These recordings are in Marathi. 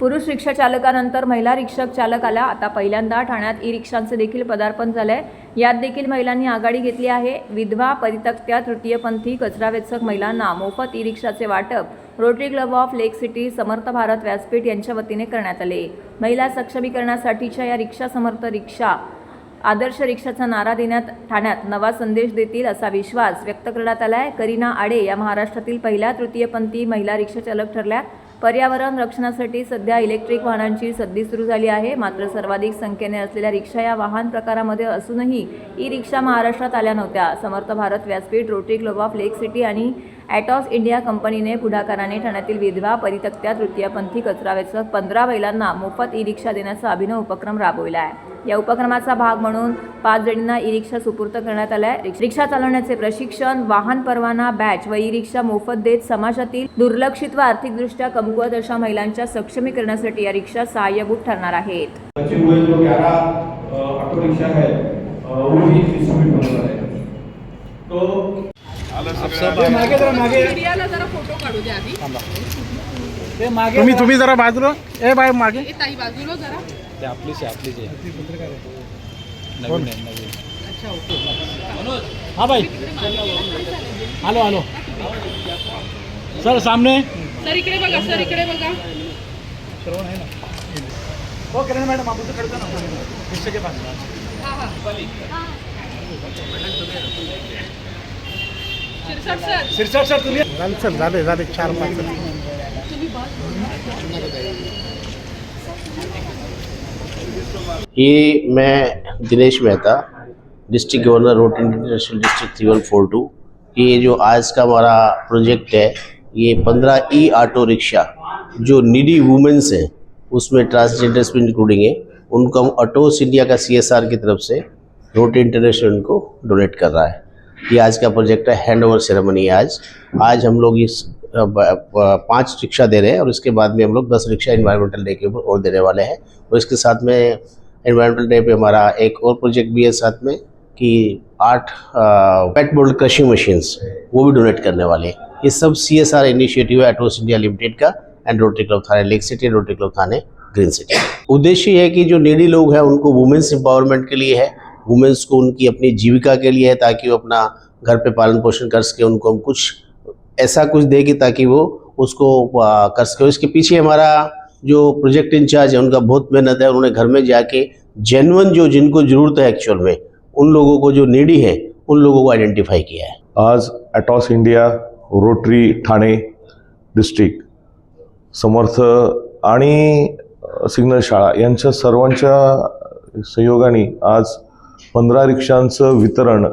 पुरुष रिक्षा चालकानंतर महिला रिक्षा चालकाला आता पहिल्यांदा ठाण्यात ई रिक्षांचे देखील पदार्पण झालं आहे यात देखील महिलांनी आघाडी घेतली आहे. विधवा परितक्त्या तृतीयपंथी कचरावेचक महिलांना मोफत ई रिक्षाचे वाटप. Rotary Club of Lake City Samarth Bharat व्यासपीठ यांच्या वतीने करण्यात आले. महिला सक्षमीकरणासाठीच्या या रिक्षा समर्थ रिक्षा आदर्श रिक्षाचा नारा देण्यात ठाण्यात नवा संदेश देतील असा विश्वास व्यक्त करण्यात आला आहे करीना आडे या महाराष्ट्रातील पहिल्या तृतीयपंथी महिला रिक्षाचालक ठरल्या ठरल्या. पर्यावरण रक्षणासाठी सध्या इलेक्ट्रिक वाहनांची सद्दी सुरू झाली आहे. मात्र सर्वाधिक संख्येने असलेल्या रिक्षा या वाहन प्रकारामध्ये असूनही ई रिक्षा महाराष्ट्रात आल्या नव्हत्या. समर्थ भारत व्यासपीठ Rotary Club of Lake City आणि ॲटॉस इंडिया कंपनीने पुढाकाराने ठाण्यातील विधवा परितक्त्या तृतीयपंथी कचराव्याचं पंधरा महिलांना मोफत ई रिक्षा देण्याचा अभिनव उपक्रम राबविला आहे. या उपक्रमाचा भाग म्हणून पाच जणींना ई रिक्षा सुपूर्त करण्यात आलाय रिक्षा चालवण्याचे प्रशिक्षण वाहन परवाना बॅच व ई रिक्षा मोफत देत समाजातील दुर्लक्षित व आर्थिकदृष्ट्या कमकुवत अशा महिलांच्या सक्षमीकरणासाठी या रिक्षा सहाय्यभूत ठरणार आहेत. तो तुम्ही तुम्ही जरा बाजूला. ए बाय मागे. ए ताई बाजूला जरा. ते आपलीच आहे आपलीच आहे. नवीन आहे नवीन. अच्छा ओके. हा भाई आलो आलो सर सामने. सर इकडे बघा सर इकडे बघा. हो किरण मॅडम आपण खडका ना. हा. हा. ये मैं Dinesh Mehta district governor Rotary international district three one four two ये जो आज का हमारा प्रोजेक्ट है, ये पंद्रह ई ऑटो रिक्शा जो निडी वुमेंस हैं, उसमें ट्रांसजेंडर्स भी इंक्लूडिंग है, उनको हम ऑटोस इंडिया का सीएसआर की तरफ़ से रोड इंटरनेशनल उनको डोनेट कर रहा है। ये आज का प्रोजेक्ट है हैंड ओवर सेरेमनी आज। आज हम लोग इस पाँच रिक्शा दे रहे हैं और इसके बाद में हम लोग दस रिक्शा इन्वायरमेंटल डे के ऊपर और देने वाले हैं। और इसके साथ में इन्वायरमेंटल डे पे हमारा एक और प्रोजेक्ट भी है साथ में कि आठ पेट बोल्ड क्रशिंग मशीन्स वो भी डोनेट करने वाले ये सब सी एस आर इनिशिएटिव है एटोस इंडिया लिमिटेड का and Rotary Club Thane Lake City Rotary Club Thane Green City उद्देश्य है कि जो नीडी लोग हैं, उनको वुमेंस एम्पावरमेंट के लिए है। वुमेंस को उनकी अपनी जीविका के लिए है ताकि वो अपना घर पे पालन पोषण कर सके, उनको हम कुछ ऐसा कुछ देगी ताकि वो उसको कर सके। इसके पीछे हमारा जो प्रोजेक्ट इंचार्ज है, उनका बहुत मेहनत है, उन्होंने घर में जाके जेनवन जो जिनको ज़रूरत है एक्चुअल में, उन लोगों को जो नीडी है, उन लोगों को आइडेंटिफाई किया है। आज Atos India Rotary Thane district Samarth आणि सिग्नल शाळा यांच्या सर्वांच्या सहयोगाने आज पंधरा रिक्षांचं वितरण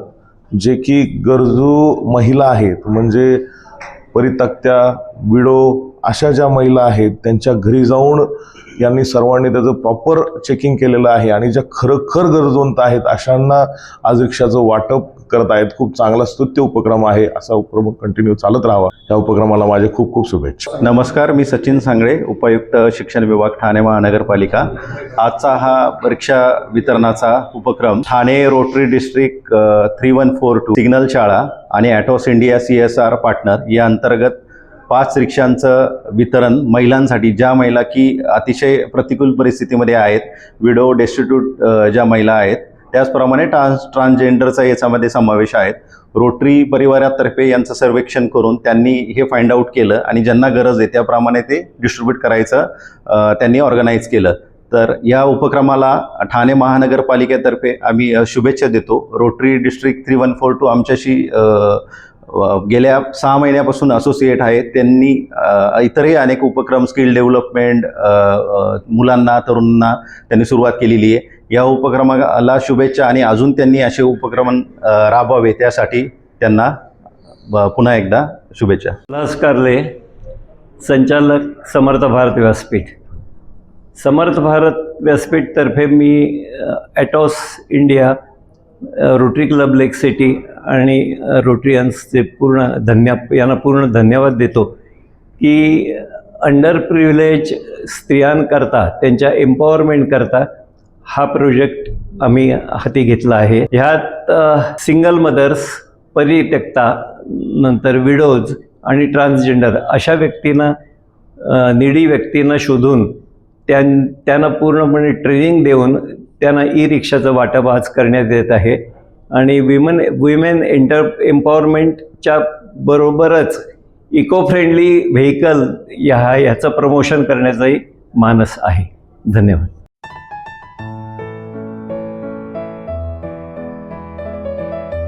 जे की गरजू महिला आहेत म्हणजे परितक्त्या विडो अशा ज्या महिला आहेत त्यांच्या घरी जाऊन यांनी सर्वांनी त्याचं प्रॉपर चेकिंग केलेलं आहे आणि ज्या खरोखर गरजवंत आहेत अशांना आज रिक्षाचं वाटप करत आहेत. खूप चांगला स्तुत्य उपक्रम आहे असा उपक्रम कंटिन्यू चालत राहावा. या उपक्रमाला माझे खूप खूप शुभेच्छा. नमस्कार मी सचिन सांगळे उपायुक्त शिक्षण विभाग ठाणे महानगरपालिका. आजचा हा परीक्षा वितरणाचा उपक्रम Thane Rotary district three one four two signal शाळा आणि Atos India C S R partner या अंतर्गत पाच रिक्षांचं वितरण महिलांसाठी ज्या महिला की अतिशय प्रतिकूल परिस्थितीमध्ये आहेत विडो डेस्टिट्यूट ज्या महिला आहेत त्याचप्रमाणे ट्रान्स ट्रान्सजेंडरचा याच्यामध्ये समावेश आहेत रोटरी परिवारातर्फे यांचं सर्वेक्षण करून त्यांनी हे फाइंड आउट केलं आणि ज्यांना गरज आहे त्याप्रमाणे ते डिस्ट्रीब्यूट करायचं त्यांनी ऑर्गनाईज केलं. तर या उपक्रमाला ठाणे महानगरपालिकेतर्फे आम्ही शुभेच्छा देतो. Rotary district three one four two आमच्याशी गेल्या सहा महिन्यापासून असोसिएट आहेत. त्यांनी इतरही अनेक उपक्रम स्किल डेव्हलपमेंट मुलांना तरुणांना त्यांनी सुरुवात केलेली आहे. या उपक्रमाला शुभेच्छा आणि अजून त्यांनी असे उपक्रम राबवावे त्यासाठी त्यांना ब- पुन्हा एकदा शुभेच्छा. नमस्कारले संचालक समर्थ भारत व्यासपीठ. समर्थ भारत व्यासपीठतर्फे मी Atos India Rotary Club Lake City आणि रोटरियन्सचे पूर्ण धन्या यांना पूर्ण धन्यवाद देतो की अंडर प्रिव्हिलेज स्त्रियांकरता त्यांच्या एम्पॉवरमेंटकरता हा प्रोजेक्ट आम्ही हाती घेतला आहे. ह्यात सिंगल मदर्स परित्यक्ता नंतर विडोज आणि ट्रान्सजेंडर अशा व्यक्तींना निडी व्यक्तींना शोधून त्यां त्यांना पूर्णपणे ट्रेनिंग देऊन त्यांना ई रिक्षाचं वाटप आज करण्यात येत आहे. आणि विमन विमेन एंटर एम्पॉवरमेंटच्या बरोबरच इको फ्रेंडली व्हेकल ह्या ह्याचं प्रमोशन करण्याचाही मानस आहे. धन्यवाद.